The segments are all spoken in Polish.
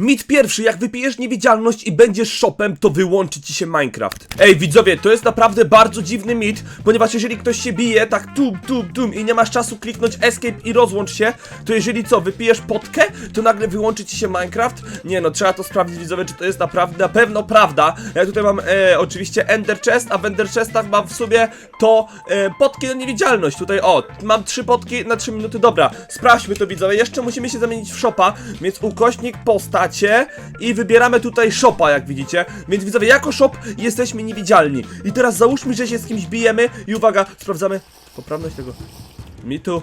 Mit pierwszy, jak wypijesz niewidzialność i będziesz shopem, to wyłączy ci się Minecraft. Ej, widzowie, to jest naprawdę bardzo dziwny mit, ponieważ jeżeli ktoś się bije, tak tum, tum, tum i nie masz czasu kliknąć escape i rozłącz się, to jeżeli co, wypijesz potkę, to nagle wyłączy ci się Minecraft? Nie no, trzeba to sprawdzić, widzowie, czy to jest naprawdę, na pewno prawda. Ja tutaj mam e, oczywiście Ender Chest, a w Ender Chestach mam w sobie to e, potki na niewidzialność. Tutaj, o, mam trzy potki na 3 minuty, dobra, sprawdźmy to, widzowie. Jeszcze musimy się zamienić w shopa, więc ukośnik postacie i wybieramy tutaj shopa, jak widzicie. Więc widzowie, jako shop jesteśmy niewidzialni. I teraz załóżmy, że się z kimś bijemy i uwaga, sprawdzamy poprawność tego mitu.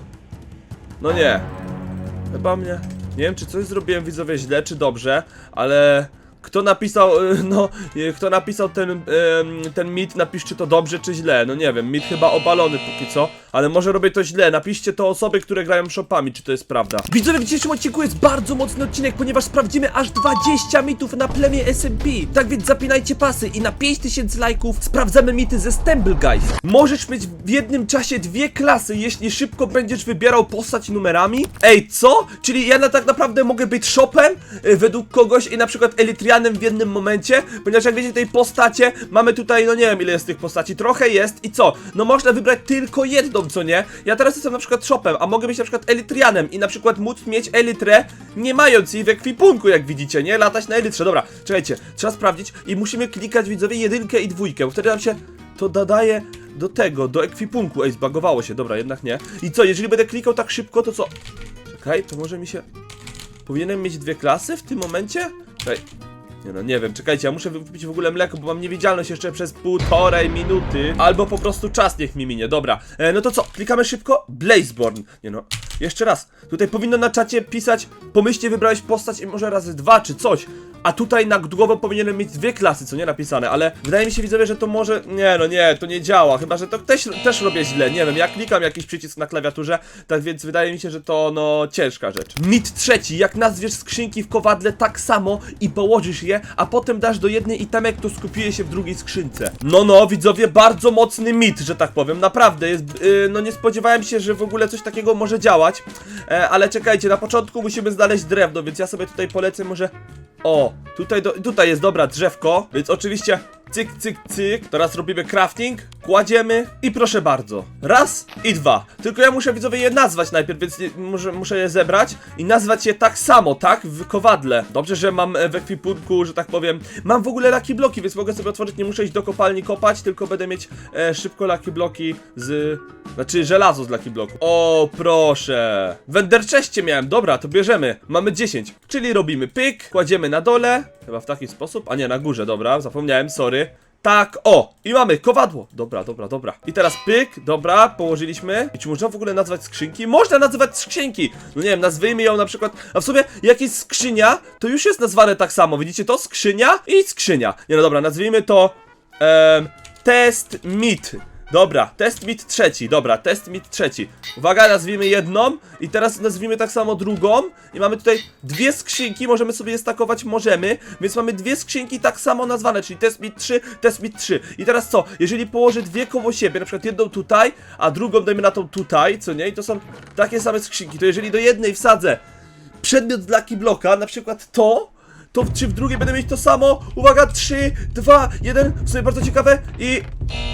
No nie. Chyba mnie. Nie wiem, czy coś zrobiłem widzowie źle, czy dobrze, ale kto napisał, y, no, y, kto napisał ten, ten mit, napiszcie to dobrze czy źle. No nie wiem, mit chyba obalony póki co, ale może robię to źle. Napiszcie to osoby, które grają shopami, czy to jest prawda. Widzowie, w dzisiejszym odcinku jest bardzo mocny odcinek, ponieważ sprawdzimy aż 20 mitów na plemię SMP. Tak więc zapinajcie pasy i na 5000 lajków sprawdzamy mity ze Stumble Guys. Możesz mieć w jednym czasie dwie klasy, jeśli szybko będziesz wybierał postać numerami. Ej, co? Czyli ja na tak naprawdę mogę być shopem y, według kogoś i na przykład elitrianem w jednym momencie, ponieważ jak wiecie tej postacie mamy tutaj, no nie wiem ile jest tych postaci, trochę jest i co? No można wybrać tylko jedną, co nie? Ja teraz jestem na przykład shopem, a mogę być na przykład elitrianem i na przykład móc mieć elitrę, nie mając jej w ekwipunku, jak widzicie, nie? Latać na elitrze. Dobra, czekajcie, trzeba sprawdzić i musimy klikać widzowie jedynkę i dwójkę, wtedy nam się to dodaje do tego, do ekwipunku. Ej, zbagowało się, dobra, jednak nie. I co, jeżeli będę klikał tak szybko, to co? Czekaj, to może mi się... Powinienem mieć dwie klasy w tym momencie? Czekaj. Nie no, nie wiem, czekajcie, ja muszę wypić w ogóle mleko, bo mam niewidzialność jeszcze przez półtorej minuty. Albo po prostu czas niech mi minie, dobra. E, no to co, klikamy szybko? Blazeborn. Nie no, jeszcze raz. Tutaj powinno na czacie pisać, pomyślnie wybrałeś postać i może razy dwa, czy coś. A tutaj na głowę powinienem mieć dwie klasy, co nie napisane, ale wydaje mi się widzowie, że to może... Nie no, nie, to nie działa, chyba, że to też, też robię źle, nie wiem, ja klikam jakiś przycisk na klawiaturze, tak więc wydaje mi się, że to, no, ciężka rzecz. Mit trzeci, jak nazwiesz skrzynki w kowadle tak samo i położysz je, a potem dasz do jednej itemek, to skupiuje się w drugiej skrzynce. No, no, widzowie, bardzo mocny mit, że tak powiem, naprawdę, jest, yy, no nie spodziewałem się, że w ogóle coś takiego może działać, e, ale czekajcie, na początku musimy znaleźć drewno, więc ja sobie tutaj polecę może... O, tutaj, do, tutaj jest dobra drzewko, więc oczywiście cyk, cyk, cyk. Teraz robimy crafting, kładziemy i proszę bardzo. Raz i dwa. Tylko ja muszę widzowie je nazwać najpierw, więc nie, muszę, muszę je zebrać i nazwać je tak samo, tak? W kowadle. Dobrze, że mam w ekwipunku, że tak powiem. Mam w ogóle laki bloki, więc mogę sobie otworzyć, nie muszę iść do kopalni kopać, tylko będę mieć e, szybko laki bloki z... Znaczy żelazo z laki bloku. O, proszę. W miałem, dobra, to bierzemy. Mamy 10, czyli robimy pyk, kładziemy na dole, chyba w taki sposób, a nie, na górze, dobra, zapomniałem, sorry. Tak, o! I mamy kowadło. Dobra, dobra, dobra. I teraz pyk, dobra, położyliśmy. I czy można w ogóle nazwać skrzynki? Można nazywać skrzynki! No nie wiem, nazwijmy ją na przykład. A w sobie, jak jest skrzynia, to już jest nazwane tak samo. Widzicie to? Skrzynia i skrzynia. Nie no dobra, nazwijmy to. Em, test mit. Dobra, test mit trzeci, dobra, test mit trzeci. Uwaga, nazwijmy jedną i teraz nazwijmy tak samo drugą. I mamy tutaj dwie skrzynki, możemy sobie je stakować, możemy, więc mamy dwie skrzynki tak samo nazwane, czyli test mit 3, test mit 3. I teraz co, jeżeli położę dwie koło siebie, na przykład jedną tutaj, a drugą dajmy na tą tutaj, co nie, i to są takie same skrzynki, to jeżeli do jednej wsadzę przedmiot z Lucky Bloka, na przykład to, to czy w drugiej będę mieć to samo? Uwaga, 3, 2, 1, w sumie bardzo ciekawe i...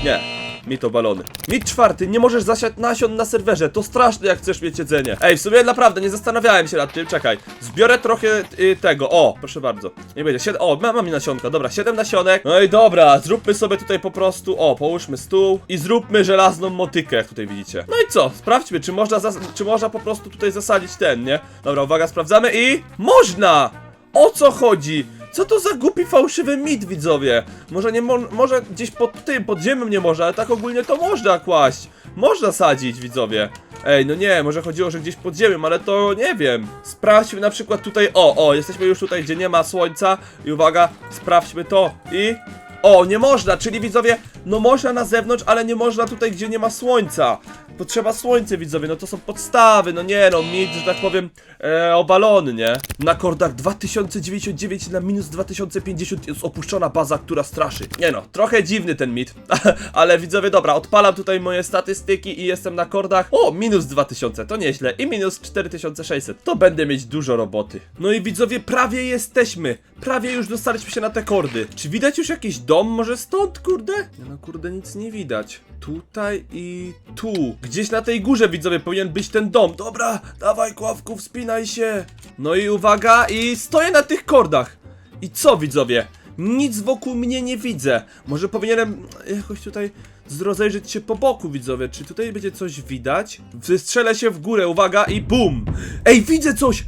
Nie. Mit obalony. Mit czwarty, nie możesz zasiać nasion na serwerze, to straszne jak chcesz mieć jedzenie. Ej, w sumie naprawdę, nie zastanawiałem się nad tym, czekaj. Zbiorę trochę y, tego, o, proszę bardzo. Nie będzie, siedem, o, mam, mam nasionka, dobra, siedem nasionek. No i dobra, zróbmy sobie tutaj po prostu, o, połóżmy stół i zróbmy żelazną motykę, jak tutaj widzicie. No i co, sprawdźmy, czy można, czy można po prostu tutaj zasadzić ten, nie? Dobra, uwaga, sprawdzamy i... Można! O co chodzi? Co to za głupi fałszywy mit, widzowie? Może nie mo może gdzieś pod tym, pod ziemią nie może, ale tak ogólnie to można kłaść. Można sadzić, widzowie. Ej, no nie, może chodziło, że gdzieś pod ziemią, ale to nie wiem. Sprawdźmy na przykład tutaj, o, o, jesteśmy już tutaj, gdzie nie ma słońca. I uwaga, sprawdźmy to i... O, nie można, czyli widzowie, no można na zewnątrz, ale nie można tutaj, gdzie nie ma słońca. Potrzeba słońce, widzowie, no to są podstawy, no nie no, mit, że tak powiem, e, obalony, nie? Na kordach 2099 na minus 2050 jest opuszczona baza, która straszy. Nie no, trochę dziwny ten mit, ale widzowie, dobra, odpalam tutaj moje statystyki i jestem na kordach, o, minus 2000, to nieźle, i minus 4600, to będę mieć dużo roboty. No i widzowie, prawie jesteśmy, prawie już dostaliśmy się na te kordy. Czy widać już jakiś dom, może stąd, kurde? No, kurde, nic nie widać. Tutaj i tu. Gdzieś na tej górze, widzowie, powinien być ten dom. Dobra, dawaj, Kławku, wspinaj się. No i uwaga, i stoję na tych kordach. I co, widzowie? Nic wokół mnie nie widzę. Może powinienem jakoś tutaj z- rozejrzeć się po boku, widzowie. Czy tutaj będzie coś widać? Wystrzelę się w górę, uwaga, i bum! Ej, widzę coś!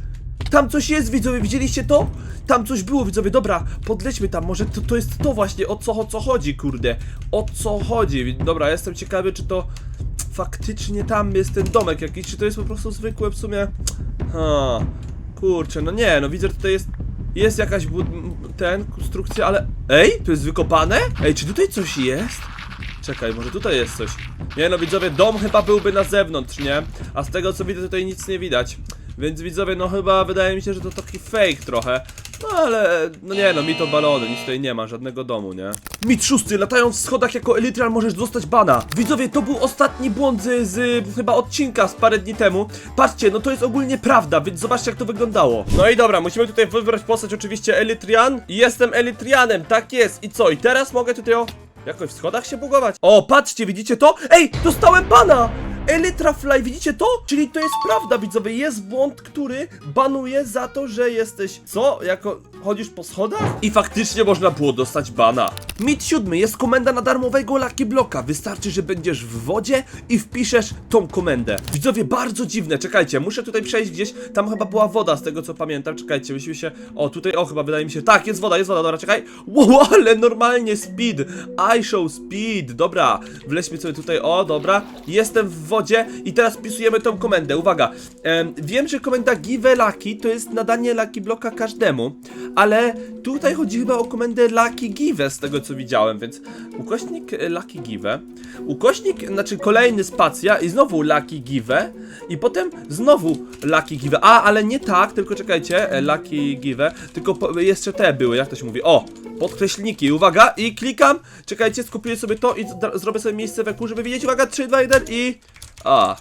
Tam coś jest, widzowie, widzieliście to? Tam coś było, widzowie, dobra, podlećmy tam, może to, to jest to właśnie, o co, o co chodzi, kurde, o co chodzi, dobra, jestem ciekawy, czy to faktycznie tam jest ten domek jakiś, czy to jest po prostu zwykłe w sumie, ha, kurczę, no nie, no widzę, że tutaj jest, jest jakaś bud- ten, konstrukcja, ale, ej, to jest wykopane? Ej, czy tutaj coś jest? Czekaj, może tutaj jest coś. Nie no, widzowie, dom chyba byłby na zewnątrz, nie? A z tego co widzę, tutaj nic nie widać. Więc widzowie, no chyba wydaje mi się, że to taki fake trochę. No ale, no nie no, mit balony, nic tutaj nie ma, żadnego domu, nie? Mit szósty, latając w schodach jako Elytrian możesz dostać bana. Widzowie, to był ostatni błąd z, z chyba odcinka z parę dni temu. Patrzcie, no to jest ogólnie prawda, więc zobaczcie jak to wyglądało. No i dobra, musimy tutaj wybrać postać oczywiście Elytrian. Jestem Elytrianem, tak jest. I co, i teraz mogę tutaj o... Jakoś w schodach się bugować? O, patrzcie, widzicie to? Ej, dostałem bana! Elytra Fly, widzicie to? Czyli to jest prawda, widzowie, jest błąd, który banuje za to, że jesteś... Co? Jako... chodzisz po schodach? I faktycznie można było dostać bana. Mit siódmy, jest komenda na darmowego Lucky Bloka. Wystarczy, że będziesz w wodzie i wpiszesz tą komendę. Widzowie, bardzo dziwne, czekajcie, muszę tutaj przejść gdzieś, tam chyba była woda, z tego co pamiętam, czekajcie, musimy się... O, tutaj, o, chyba wydaje mi się, tak, jest woda, jest woda, dobra, czekaj. Wow, ale normalnie speed, I show speed, dobra, wleźmy sobie tutaj, o, dobra, jestem w wodzie i teraz wpisujemy tą komendę, uwaga, em, wiem, że komenda give lucky to jest nadanie lucky bloka każdemu, ale tutaj chodzi chyba o komendę lucky give z tego co widziałem, więc ukośnik e, lucky give, ukośnik, znaczy kolejny spacja i znowu lucky give i potem znowu lucky give, a, ale nie tak, tylko czekajcie, e, lucky give, tylko po, jeszcze te były, jak to się mówi, o, podkreślniki, uwaga, i klikam, czekajcie, skopiuję sobie to i zrobię sobie miejsce we kół, żeby widzieć, uwaga, 3, 2, 1 i... A,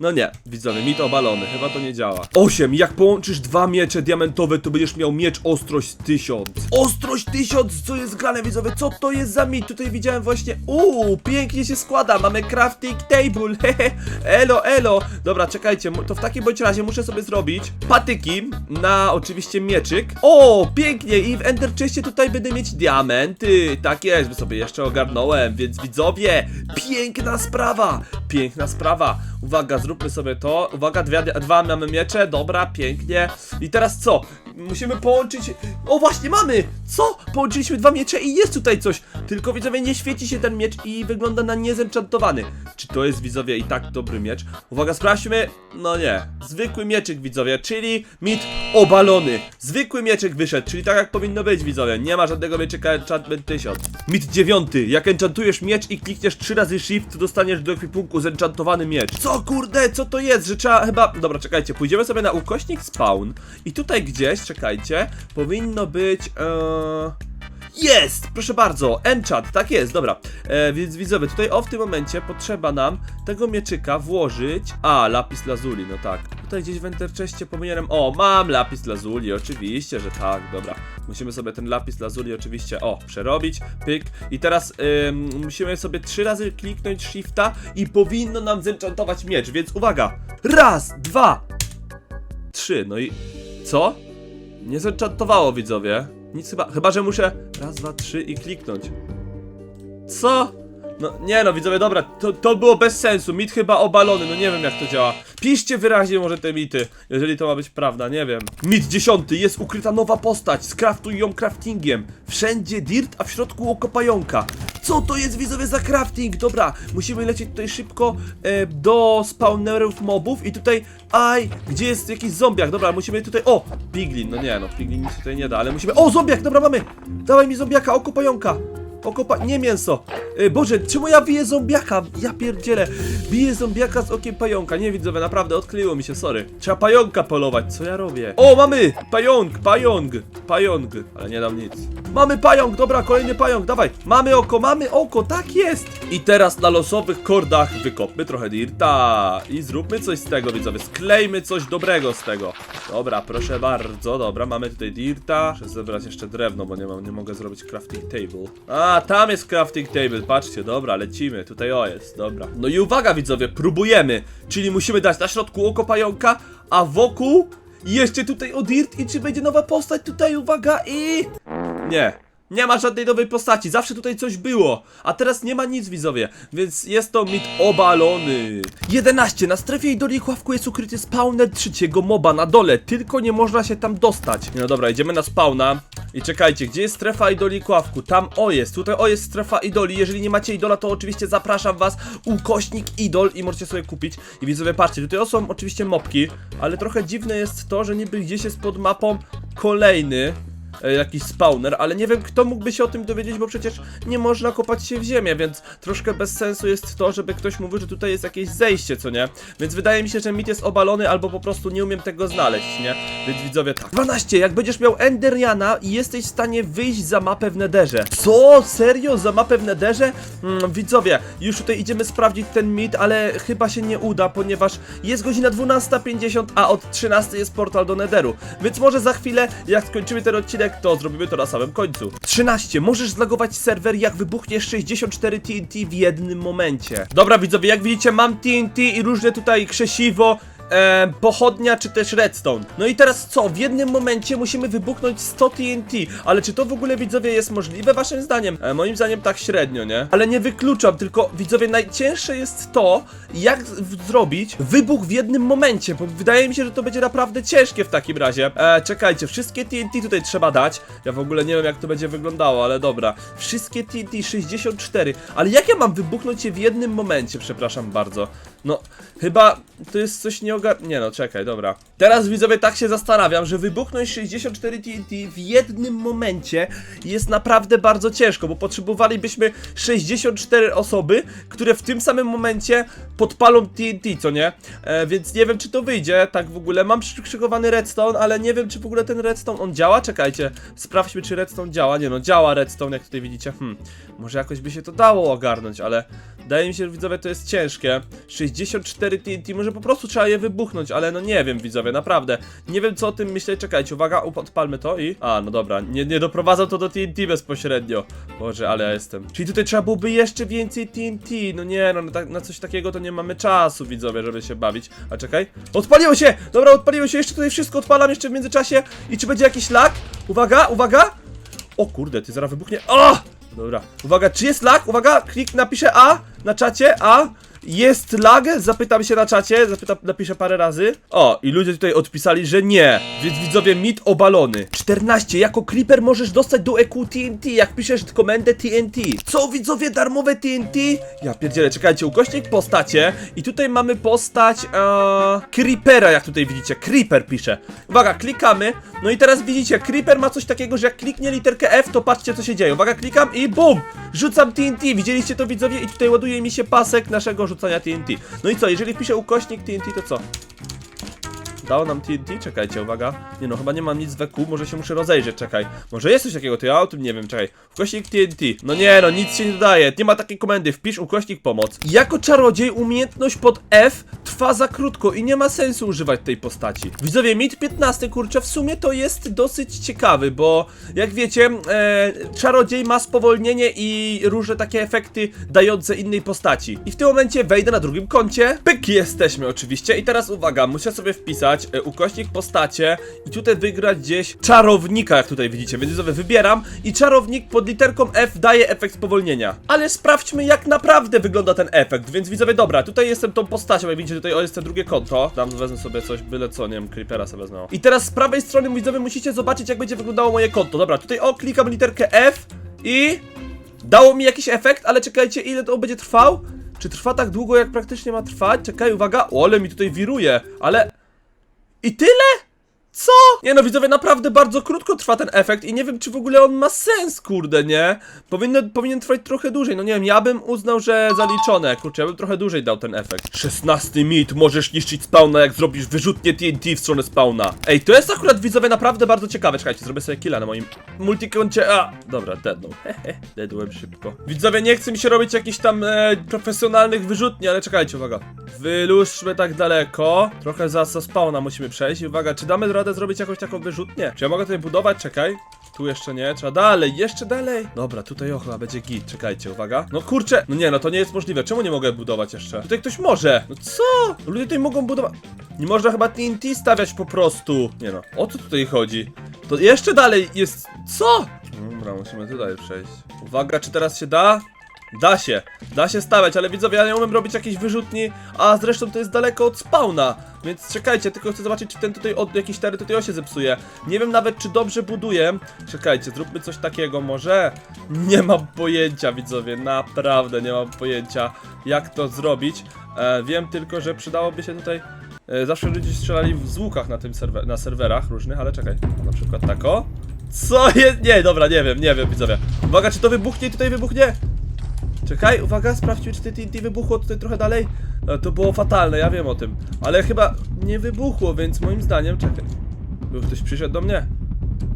no nie, widzowie, mit obalony, chyba to nie działa. 8. Jak połączysz dwa miecze diamentowe, to będziesz miał miecz ostrość 1000. Ostrość 1000, co jest grane, widzowie? Co to jest za mit? Tutaj widziałem właśnie. Uuu, pięknie się składa. Mamy crafting table. Hehe, elo, elo. Dobra, czekajcie, to w takim bądź razie muszę sobie zrobić patyki na oczywiście mieczyk. O, pięknie. I w Ender tutaj będę mieć diamenty. Tak jest, by sobie jeszcze ogarnąłem, więc widzowie, piękna sprawa. Piękna sprawa. Uwaga, zróbmy sobie to. Uwaga, dwie, dwa mamy miecze, dobra, pięknie. I teraz co? Musimy połączyć. O, właśnie mamy! Co? Połączyliśmy dwa miecze i jest tutaj coś. Tylko widzowie, nie świeci się ten miecz i wygląda na niezenchantowany. Czy to jest widzowie i tak dobry miecz? Uwaga, sprawdźmy. No nie. Zwykły mieczyk, widzowie, czyli mit obalony. Zwykły mieczyk wyszedł, czyli tak jak powinno być, widzowie. Nie ma żadnego mieczyka enchantment 1000. Mit dziewiąty. Jak enchantujesz miecz i klikniesz trzy razy shift, dostaniesz do ekwipunku zenchantowany miecz. Co kurde, co to jest? Że trzeba chyba... Dobra, czekajcie, pójdziemy sobie na ukośnik spawn i tutaj gdzieś, czekajcie, powinno być... Ee... Jest! Proszę bardzo, enchant, tak jest, dobra. E, więc widzowie, tutaj o w tym momencie potrzeba nam tego mieczyka włożyć. A, lapis lazuli, no tak. Tutaj gdzieś w enterczeście powinienem. O, mam lapis lazuli, oczywiście, że tak, dobra. Musimy sobie ten lapis lazuli oczywiście, o, przerobić, pyk. I teraz ym, musimy sobie trzy razy kliknąć shifta i powinno nam zenchantować miecz, więc uwaga! Raz, dwa, trzy, no i. Co? Nie zenchantowało, widzowie. Nic chyba. Chyba, że muszę. Raz, dwa, trzy i kliknąć. Co? No nie no, widzowie, dobra, to, to było bez sensu. Mit chyba obalony, no nie wiem jak to działa. Piszcie wyraźnie może te mity, jeżeli to ma być prawda, nie wiem. Mit dziesiąty, jest ukryta nowa postać, skraftuj ją craftingiem. Wszędzie dirt, a w środku oko pająka. Co to jest widzowie za crafting? Dobra, musimy lecieć tutaj szybko e, do spawnerów mobów i tutaj, aj, gdzie jest jakiś zombiak? Dobra, musimy tutaj, o, piglin, no nie no, piglin nic tutaj nie da, ale musimy, o, zombiak, dobra, mamy. Dawaj mi zombiaka, oko pająka. Oko pa... Nie mięso. E, Boże, czemu ja biję zombiaka? Ja pierdzielę. Biję zombiaka z okiem pająka. Nie widzowie, naprawdę odkleiło mi się, sorry. Trzeba pająka polować, co ja robię? O, mamy! Pająk, pająk, pająk. Ale nie dam nic. Mamy pająk, dobra, kolejny pająk, dawaj. Mamy oko, mamy oko, tak jest. I teraz na losowych kordach wykopmy trochę dirta. I zróbmy coś z tego, widzowie. Sklejmy coś dobrego z tego. Dobra, proszę bardzo, dobra, mamy tutaj dirta. Muszę zebrać jeszcze drewno, bo nie mam, nie mogę zrobić crafting table. A, tam jest crafting table, patrzcie, dobra, lecimy. Tutaj o jest, dobra. No i uwaga, widzowie, próbujemy. Czyli musimy dać na środku oko pająka, a wokół jeszcze tutaj o dirt i czy będzie nowa postać tutaj, uwaga i... Nie. Nie ma żadnej nowej postaci, zawsze tutaj coś było, a teraz nie ma nic widzowie, więc jest to mit obalony. 11. Na strefie idoli Kławku jest ukryty spawner trzeciego moba na dole, tylko nie można się tam dostać. No dobra, idziemy na spawna i czekajcie, gdzie jest strefa idoli Kławku? Tam o jest, tutaj o jest strefa idoli, jeżeli nie macie idola to oczywiście zapraszam was, ukośnik idol i możecie sobie kupić. I widzowie patrzcie, tutaj są oczywiście mopki, ale trochę dziwne jest to, że niby gdzieś jest pod mapą kolejny e, jakiś spawner, ale nie wiem kto mógłby się o tym dowiedzieć, bo przecież nie można kopać się w ziemię, więc troszkę bez sensu jest to, żeby ktoś mówił, że tutaj jest jakieś zejście, co nie? Więc wydaje mi się, że mit jest obalony, albo po prostu nie umiem tego znaleźć, nie? Więc widzowie tak. 12. Jak będziesz miał Enderiana i jesteś w stanie wyjść za mapę w Nederze. Co? Serio? Za mapę w Nederze? Mm, widzowie, już tutaj idziemy sprawdzić ten mit, ale chyba się nie uda, ponieważ jest godzina 12.50, a od 13 jest portal do Nederu. Więc może za chwilę, jak skończymy ten odcinek, to zrobimy to na samym końcu. 13. Możesz zlagować serwer, jak wybuchniesz 64 TNT w jednym momencie. Dobra, widzowie, jak widzicie, mam TNT i różne tutaj krzesiwo, e, pochodnia czy też redstone. No i teraz co? W jednym momencie musimy wybuchnąć 100 TNT. Ale czy to w ogóle widzowie jest możliwe waszym zdaniem? E, moim zdaniem tak średnio, nie? Ale nie wykluczam, tylko widzowie najcięższe jest to, jak zrobić wybuch w jednym momencie, bo wydaje mi się, że to będzie naprawdę ciężkie w takim razie. E, czekajcie, wszystkie TNT tutaj trzeba dać. Ja w ogóle nie wiem jak to będzie wyglądało, ale dobra. Wszystkie TNT 64. Ale jak ja mam wybuchnąć je w jednym momencie, przepraszam bardzo. No, chyba to jest coś nie ogar... Nie no, czekaj, dobra. Teraz widzowie tak się zastanawiam, że wybuchnąć 64 TNT w jednym momencie jest naprawdę bardzo ciężko, bo potrzebowalibyśmy 64 osoby, które w tym samym momencie podpalą TNT, co nie? E, więc nie wiem, czy to wyjdzie, tak w ogóle. Mam przykrzykowany redstone, ale nie wiem, czy w ogóle ten redstone, on działa? Czekajcie, sprawdźmy, czy redstone działa. Nie no, działa redstone, jak tutaj widzicie. Hmm, może jakoś by się to dało ogarnąć, ale wydaje mi się, że widzowie to jest ciężkie. 64 TNT, może po prostu trzeba je wybuchnąć, ale no nie wiem, widzowie, naprawdę. Nie wiem, co o tym myśleć. Czekajcie, uwaga, odpalmy to i... A, no dobra, nie, nie doprowadzam to do TNT bezpośrednio. Boże, ale ja jestem. Czyli tutaj trzeba byłoby jeszcze więcej TNT. No nie, no na, tak- na coś takiego to nie mamy czasu, widzowie, żeby się bawić. A czekaj. Odpaliło się! Dobra, odpaliło się, jeszcze tutaj wszystko odpalam jeszcze w międzyczasie. I czy będzie jakiś lag? Uwaga, uwaga! O kurde, ty zaraz wybuchnie. O! Dobra. Uwaga, czy jest lag? Uwaga, klik, napiszę A na czacie. A. Jest lag? Zapytam się na czacie, zapytam, napiszę parę razy. O, i ludzie tutaj odpisali, że nie. Więc widzowie, mit obalony. 14. Jako creeper możesz dostać do EQ TNT, jak piszesz komendę TNT. Co widzowie, darmowe TNT? Ja pierdzielę, czekajcie, ukośnik postacie. I tutaj mamy postać e, creepera, jak tutaj widzicie. Creeper pisze. Uwaga, klikamy. No i teraz widzicie, creeper ma coś takiego, że jak kliknie literkę F, to patrzcie co się dzieje. Uwaga, klikam i BUM! Rzucam TNT. Widzieliście to widzowie? I tutaj ładuje mi się pasek naszego rzucania TNT. No i co, jeżeli wpiszę ukośnik TNT, to co? Dało nam TNT? Czekajcie, uwaga. Nie no, chyba nie mam nic w EQ, może się muszę rozejrzeć, czekaj. Może jest coś takiego, to ja o tym nie wiem, czekaj. Ukośnik TNT. No nie no, nic się nie dodaje. Nie ma takiej komendy, wpisz ukośnik pomoc. Jako czarodziej umiejętność pod F trwa za krótko i nie ma sensu używać tej postaci. Widzowie, mit 15, kurczę, w sumie to jest dosyć ciekawy, bo jak wiecie, e, czarodziej ma spowolnienie i różne takie efekty dające innej postaci. I w tym momencie wejdę na drugim koncie. Pyk, jesteśmy oczywiście. I teraz uwaga, muszę sobie wpisać e, ukośnik postacie i tutaj wygrać gdzieś czarownika, jak tutaj widzicie. Więc sobie wybieram i czarownik pod literką F daje efekt spowolnienia. Ale sprawdźmy, jak naprawdę wygląda ten efekt. Więc widzowie, dobra, tutaj jestem tą postacią, jak widzicie, tutaj jest to drugie konto. Tam wezmę sobie coś, byle co, nie wiem, creepera sobie wezmę. I teraz z prawej strony, widzowie, musicie zobaczyć, jak będzie wyglądało moje konto. Dobra, tutaj o, klikam literkę F i dało mi jakiś efekt, ale czekajcie, ile to będzie trwał? Czy trwa tak długo, jak praktycznie ma trwać? Czekaj, uwaga, o, ale mi tutaj wiruje, ale... I tyle? Co? Nie no, widzowie, naprawdę bardzo krótko trwa ten efekt i nie wiem, czy w ogóle on ma sens, kurde, nie? Powinno, powinien trwać trochę dłużej, no nie wiem, ja bym uznał, że zaliczone, kurczę, ja bym trochę dłużej dał ten efekt. 16 mit, możesz niszczyć spawna, jak zrobisz wyrzutnie TNT w stronę spawna. Ej, to jest akurat, widzowie, naprawdę bardzo ciekawe. Czekajcie, zrobię sobie killa na moim multikoncie, a, dobra, deadnął, hehe, deadłem szybko. Widzowie, nie chce mi się robić jakichś tam e, profesjonalnych wyrzutni, ale czekajcie, uwaga. Wyluszczmy tak daleko, trochę za, za spawna musimy przejść uwaga, czy damy radę zrobić jakąś taką wyrzutnię? Czy ja mogę tutaj budować? Czekaj. Tu jeszcze nie, trzeba dalej, jeszcze dalej. Dobra, tutaj o chyba będzie git, czekajcie, uwaga. No kurczę, no nie, no to nie jest możliwe. Czemu nie mogę budować jeszcze? Tutaj ktoś może. No co? Ludzie tutaj mogą budować. Nie można chyba TNT stawiać po prostu. Nie no, o co tutaj chodzi? To jeszcze dalej jest. Co? Dobra, musimy tutaj przejść. Uwaga, czy teraz się da? Da się, da się stawiać, ale widzowie, ja nie umiem robić jakiejś wyrzutni, a zresztą to jest daleko od spawna, więc czekajcie, tylko chcę zobaczyć, czy ten tutaj od jakiś tery tutaj się zepsuje. Nie wiem nawet, czy dobrze buduję. Czekajcie, zróbmy coś takiego może. Nie mam pojęcia, widzowie, naprawdę nie mam pojęcia, jak to zrobić. E, wiem tylko, że przydałoby się tutaj... E, zawsze ludzie strzelali w łukach na tym serwer, na serwerach różnych, ale czekaj, na przykład tako. Co jest? Nie, dobra, nie wiem, nie wiem, widzowie. Uwaga, czy to wybuchnie i tutaj wybuchnie? Czekaj, uwaga, sprawdźmy, czy TNT wybuchło tutaj trochę dalej. No, to było fatalne, ja wiem o tym. Ale chyba nie wybuchło, więc moim zdaniem, czekaj. Był ktoś przyszedł do mnie?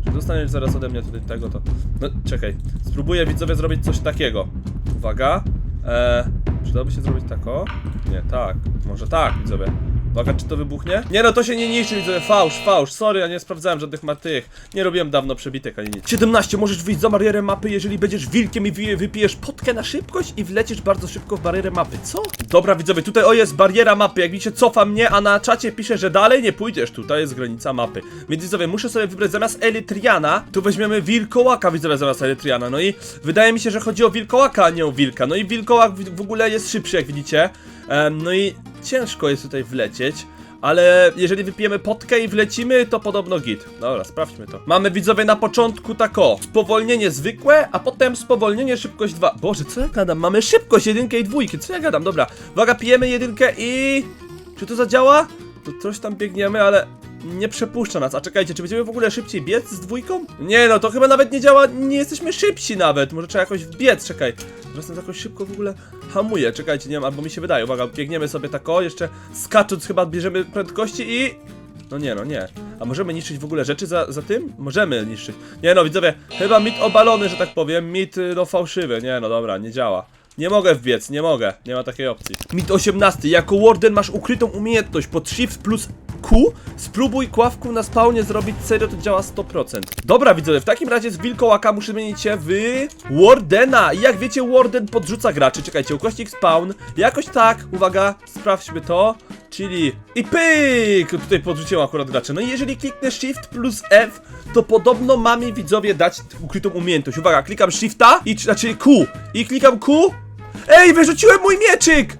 Czy dostaniesz zaraz ode mnie tutaj tego, to... No, czekaj. Spróbuję widzowie zrobić coś takiego. Uwaga. Eee, przydałoby się zrobić tako? Nie, tak. Może tak, widzowie. Uwaga, czy to wybuchnie? Nie no, to się nie niszczy, widzowie. Fałsz, fałsz. Sorry, ja nie sprawdzałem żadnych ma tych. Nie robiłem dawno przebitek ani nic. 17. Możesz wyjść za barierę mapy, jeżeli będziesz wilkiem i wy- wypijesz potkę na szybkość i wlecisz bardzo szybko w barierę mapy. Co? Dobra, widzowie, tutaj o jest bariera mapy. Jak widzicie, cofa mnie, a na czacie pisze, że dalej nie pójdziesz. Tutaj jest granica mapy. Więc widzowie, muszę sobie wybrać zamiast Elytriana, tu weźmiemy wilkołaka, widzowie, zamiast Elytriana. No i wydaje mi się, że chodzi o wilkołaka, a nie o wilka. No i wilkołak w ogóle jest szybszy, jak widzicie. No i ciężko jest tutaj wlecieć. Ale jeżeli wypijemy potkę i wlecimy, to podobno git. Dobra, sprawdźmy to. Mamy widzowie na początku tako. Spowolnienie zwykłe, a potem spowolnienie szybkość 2. Boże, co ja gadam? Mamy szybkość jedynkę i dwójkę. Co ja gadam? Dobra. Uwaga, pijemy jedynkę i... Czy to zadziała? To coś tam biegniemy, ale nie przepuszcza nas. A czekajcie, czy będziemy w ogóle szybciej biec z dwójką? Nie no, to chyba nawet nie działa, nie jesteśmy szybsi nawet. Może trzeba jakoś wbiec, czekaj. Teraz nas jakoś szybko w ogóle hamuje. Czekajcie, nie wiem, albo mi się wydaje. Uwaga, biegniemy sobie tak o, jeszcze skacząc chyba bierzemy prędkości i... No nie, no nie. A możemy niszczyć w ogóle rzeczy za, za tym? Możemy niszczyć. Nie no, widzowie, chyba mit obalony, że tak powiem. Mit, y, no fałszywy. Nie no, dobra, nie działa. Nie mogę wbiec, nie mogę, nie ma takiej opcji. Mit 18. Jako Warden masz ukrytą umiejętność pod Shift plus Spróbuj kławku na spawnie zrobić serio, to działa 100%. Dobra, widzowie, w takim razie z wilkołaka muszę zmienić się w Wardena. I jak wiecie, Warden podrzuca graczy. Czekajcie, ukośnik spawn. Jakoś tak, uwaga, sprawdźmy to. Czyli i pyk! Tutaj podrzuciłem akurat gracze. No i jeżeli kliknę Shift plus F, to podobno mamy widzowie dać ukrytą umiejętność. Uwaga, klikam Shifta i znaczy Q. I klikam Q. Ej, wyrzuciłem mój mieczyk!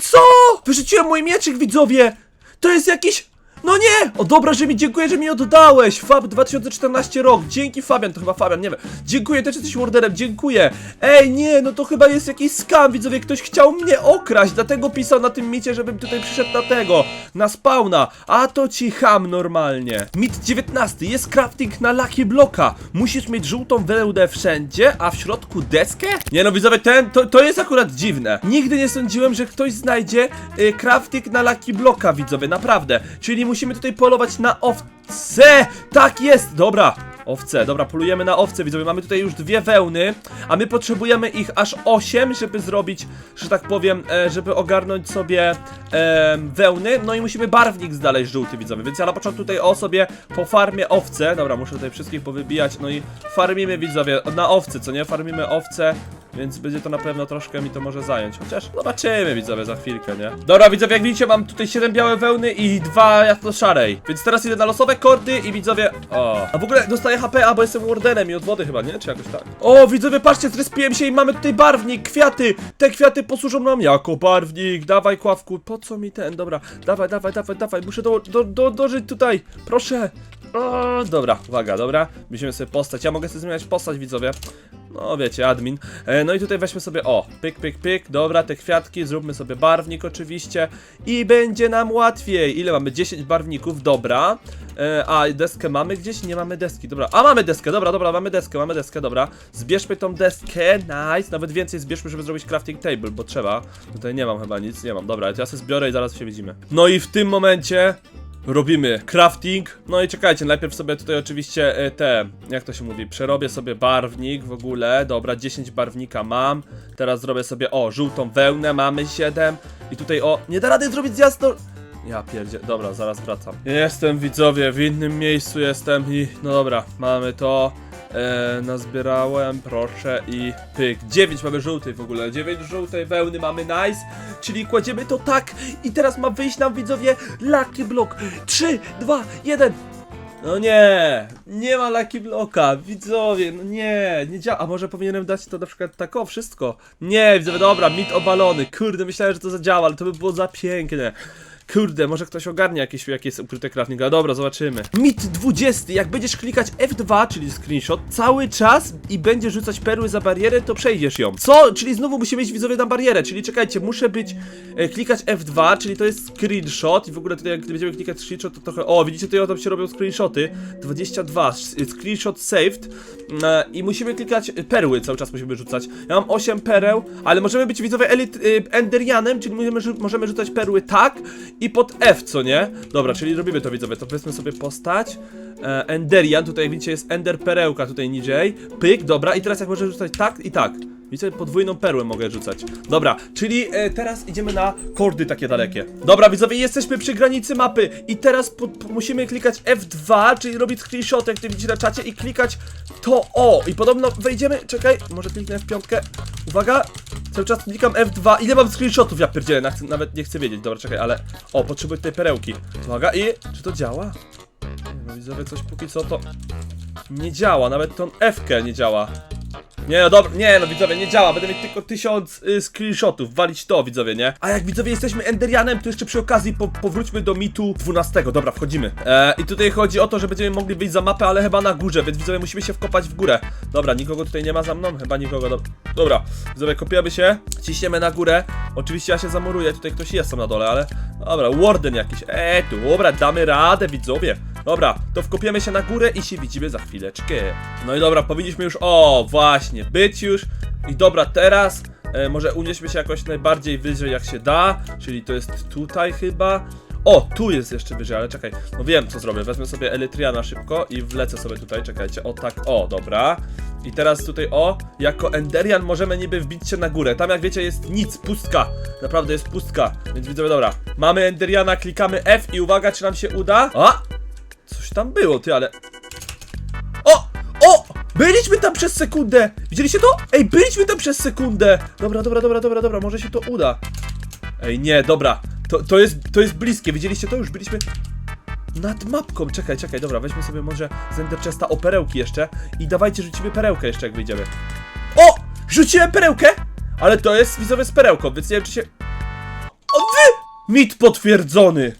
Co? Wyrzuciłem mój mieczyk, widzowie! To jest jakiś... No nie! O dobra, że mi dziękuję, że mi oddałeś! Fab 2014 rok, dzięki Fabian, to chyba Fabian, nie wiem. Dziękuję, też jesteś warderem, dziękuję! Ej, nie, no to chyba jest jakiś skam, widzowie, ktoś chciał mnie okraść, dlatego pisał na tym micie, żebym tutaj przyszedł na tego, na spawna, a to ci ham normalnie. Mit 19, jest crafting na Lucky Bloka. Musisz mieć żółtą wełdę wszędzie, a w środku deskę? Nie no, widzowie, ten, to, to jest akurat dziwne. Nigdy nie sądziłem, że ktoś znajdzie y, crafting na Lucky Bloka, widzowie, naprawdę. Czyli musimy tutaj polować na owce. Tak jest, dobra. Owce, dobra, polujemy na owce, widzowie. Mamy tutaj już dwie wełny, a my potrzebujemy ich aż 8, żeby zrobić, że tak powiem, e, żeby ogarnąć sobie e, wełny. No i musimy barwnik znaleźć żółty, widzowie. Więc ja na początku tutaj o sobie po farmie owce. Dobra, muszę tutaj wszystkich powybijać. No i farmimy, widzowie, na owce, co nie? Farmimy owce. Więc będzie to na pewno troszkę mi to może zająć. Chociaż zobaczymy, widzowie, za chwilkę, nie? Dobra, widzowie, jak widzicie, mam tutaj 7 białe wełny i 2 jasno-szarej. Więc teraz idę na losowe kordy i widzowie. O. A w ogóle dostaję HP, a bo jestem wardenem i od wody chyba, nie? Czy jakoś tak? O, widzowie, patrzcie, zrespiłem się i mamy tutaj barwnik, kwiaty. Te kwiaty posłużą nam jako barwnik. Dawaj, kławku. Po co mi ten? Dobra, dawaj, dawaj, dawaj, dawaj. Muszę do, do, do, dożyć tutaj. Proszę. O, dobra, uwaga, dobra. Musimy sobie postać. Ja mogę sobie zmieniać postać, widzowie. No wiecie, admin. E, no i tutaj weźmy sobie, o, pyk, pyk, pyk, dobra, te kwiatki, zróbmy sobie barwnik oczywiście i będzie nam łatwiej. Ile mamy? 10 barwników, dobra. E, a, deskę mamy gdzieś? Nie mamy deski, dobra. A, mamy deskę, dobra, dobra, mamy deskę, mamy deskę, dobra. Zbierzmy tą deskę, nice. Nawet więcej zbierzmy, żeby zrobić crafting table, bo trzeba. Tutaj nie mam chyba nic, nie mam, dobra, ja sobie zbiorę i zaraz się widzimy. No i w tym momencie robimy crafting. No i czekajcie, najpierw sobie tutaj oczywiście e, te, jak to się mówi, przerobię sobie barwnik w ogóle. Dobra, 10 barwnika mam. Teraz zrobię sobie, o, żółtą wełnę, mamy 7. I tutaj, o, nie da rady zrobić jasno. Ja pierdzie, dobra, zaraz wracam. Jestem widzowie, w innym miejscu jestem i no dobra, mamy to. E, nazbierałem, proszę i pyk. 9 mamy żółtej w ogóle, 9 żółtej wełny mamy, nice. Czyli kładziemy to tak i teraz ma wyjść nam widzowie Lucky Block. 3, 2, 1. No nie, nie ma Lucky Blocka, widzowie, no nie, nie działa. A może powinienem dać to na przykład tak, o, wszystko. Nie, widzowie, dobra, mit obalony, kurde, myślałem, że to zadziała, ale to by było za piękne. Kurde, może ktoś ogarnie jakieś, jakieś ukryte crafting, ale dobra, zobaczymy. Mit 20, jak będziesz klikać F2, czyli screenshot, cały czas i będziesz rzucać perły za barierę, to przejdziesz ją. Co? Czyli znowu musimy mieć widzowie na barierę, czyli czekajcie, muszę być, e, klikać F2, czyli to jest screenshot i w ogóle tutaj jak będziemy klikać screenshot, to trochę, o, widzicie, tutaj tam się robią screenshoty, 22, s- screenshot saved e, i musimy klikać e, perły, cały czas musimy rzucać. Ja mam 8 pereł, ale możemy być widzowie elit, e, Enderianem, czyli możemy, możemy rzucać perły tak i pod F, co nie? Dobra, czyli robimy to widzowie, to powiedzmy sobie postać. E, Enderian, tutaj widzicie jest Ender Perełka tutaj niżej. Pyk, dobra, i teraz jak możemy rzucać tak i tak. Widzicie, podwójną perłę mogę rzucać. Dobra, czyli e, teraz idziemy na kordy takie dalekie. Dobra, widzowie, jesteśmy przy granicy mapy i teraz po, po, musimy klikać F2, czyli robić screenshot, jak to widzicie na czacie i klikać to O. I podobno wejdziemy, czekaj, może kliknę F5. Uwaga, cały czas klikam F2. Ile mam screenshotów? Ja pierdzielę, na- nawet nie chcę wiedzieć. Dobra, czekaj, ale... O, potrzebuję tej perełki. Uwaga, i... Czy to działa? No widzowie, coś póki co to... Nie działa, nawet tą F-kę nie działa. Nie no dobra, nie no widzowie, nie działa, będę mieć tylko tysiąc y, screenshotów, walić to widzowie, nie? A jak widzowie jesteśmy Enderianem, to jeszcze przy okazji po, powróćmy do mitu 12, dobra, wchodzimy. E, I tutaj chodzi o to, że będziemy mogli wyjść za mapę, ale chyba na górze, więc widzowie musimy się wkopać w górę. Dobra, nikogo tutaj nie ma za mną, chyba nikogo, do... dobra. Widzowie, kopiemy się, ciśniemy na górę, oczywiście ja się zamuruję, tutaj ktoś jest tam na dole, ale... Dobra, warden jakiś, eee, dobra, damy radę widzowie. Dobra, to wkopiemy się na górę i się widzimy za chwileczkę. No i dobra, powinniśmy już, o, właśnie, być już. I dobra, teraz e, może unieśmy się jakoś najbardziej wyżej jak się da, czyli to jest tutaj chyba. O, tu jest jeszcze wyżej, ale czekaj, no wiem co zrobię, wezmę sobie Elytriana szybko i wlecę sobie tutaj, czekajcie, o tak, o, dobra. I teraz tutaj, o, jako Enderian możemy niby wbić się na górę, tam jak wiecie jest nic, pustka, naprawdę jest pustka, więc widzowie, dobra. Mamy Enderiana, klikamy F i uwaga, czy nam się uda? A! Tam było, ty, ale... O! O! Byliśmy tam przez sekundę! Widzieliście to? Ej, byliśmy tam przez sekundę! Dobra, dobra, dobra, dobra, dobra, może się to uda. Ej, nie, dobra. To, to, jest, to jest bliskie, widzieliście to? Już byliśmy nad mapką. Czekaj, czekaj, dobra, weźmy sobie może z Ender Chesta o perełki jeszcze i dawajcie, rzucimy perełkę jeszcze, jak wyjdziemy. O! Rzuciłem perełkę! Ale to jest widzowie z perełką, więc nie wiem, czy się... O, wy! Mit potwierdzony!